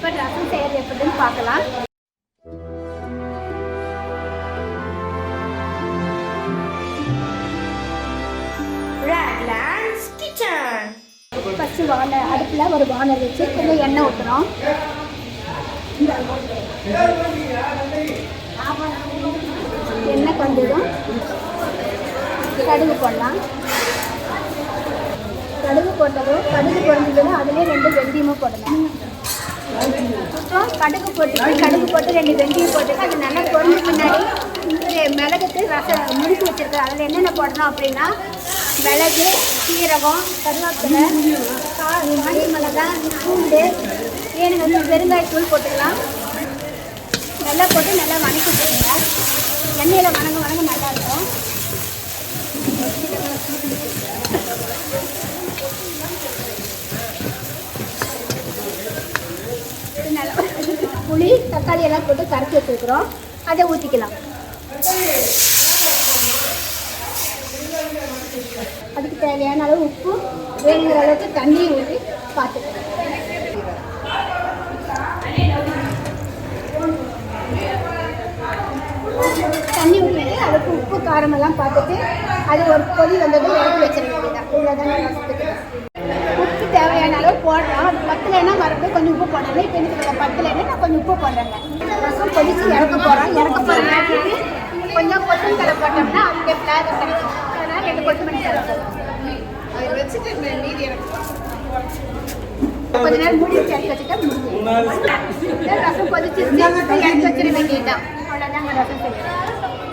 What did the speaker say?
இப்போ ரசம் செய்யறது எப்படின்னு பார்க்கலாம். ஃபஸ்ட்டு வானை அடுப்பில் ஒரு வானல் வச்சு கொஞ்சம் எண்ணெய் ஊற்றுறோம் எண்ணெய் கொஞ்சம் கடுகு போடலாம். கடுகு போட்டதும் கடுகு பொரிஞ்சதும் அதுலேயே ரெண்டு வெந்தயமும் போடலாம் அப்புறம் கடுகு போட்டு கடுகு போட்டு ரெண்டு வெந்தயம் போட்டு அது நல்லா பொரிஞ்ச பின்னாடி இந்த மிளகுக்கு ரசம் முடிச்சு வச்சிருக்கேன். அதில் என்னென்ன போடணும் அப்படின்னா மிளகு சீரகம் கருவேப்பிலை கா- மணி மிளகாய் பூண்டு வேணுங்க வந்து பெருங்காயத்தூள் போட்டுக்கலாம். நல்லா போட்டு நல்லா வணக்கி வச்சுருங்க எண்ணெயில் வணங்க வணங்க நல்லாயிருக்கும் புளி தக்காளி எல்லாம் போட்டு கரைச்சி வச்சுருக்குறோம். அதை ஊற்றிக்கலாம் அதுக்கு தேவையான அளவு உப்பு வேணுங்கிற அளவுக்கு தண்ணி ஊற்றி பார்த்துக்கலாம். தண்ணி ஊற்றிட்டு அதுக்கு உப்பு காரமெல்லாம் பார்த்துட்டு அது ஒரு கொதி வந்ததும் இறக்கி வச்சிட வேண்டியதான் இவ்வளோதாங்க ரசத்துக்கு உப்பு தேவையான அளவு போடுறோம் அது மறுபடியும் கொஞ்சம் உப்பு போடணும் இப்போ எனக்கு பத்தலைன்னா நான் கொஞ்சம் உப்பு போடுறேங்க. ரசம் கொதிச்சு இறக்க போகிறோம் இறக்க போகிற நேரத்துக்கு கொஞ்சம் கொத்தமல்லி போட்டோம்னா அதுக்கு ஃப்ளேவர் கிடைக்கும். அதனால் ரெண்டு கொத்தமல்லி தலை போடுறோம் கொஞ்ச நேரம் மூடி வச்சு இறக்கி வச்சுட்டா முடிஞ்சு ரசம் கொதிச்சு இறக்கி வச்சிட வேண்டியதுதான் அவ்வளோதாங்க ரசம் செய்யணும்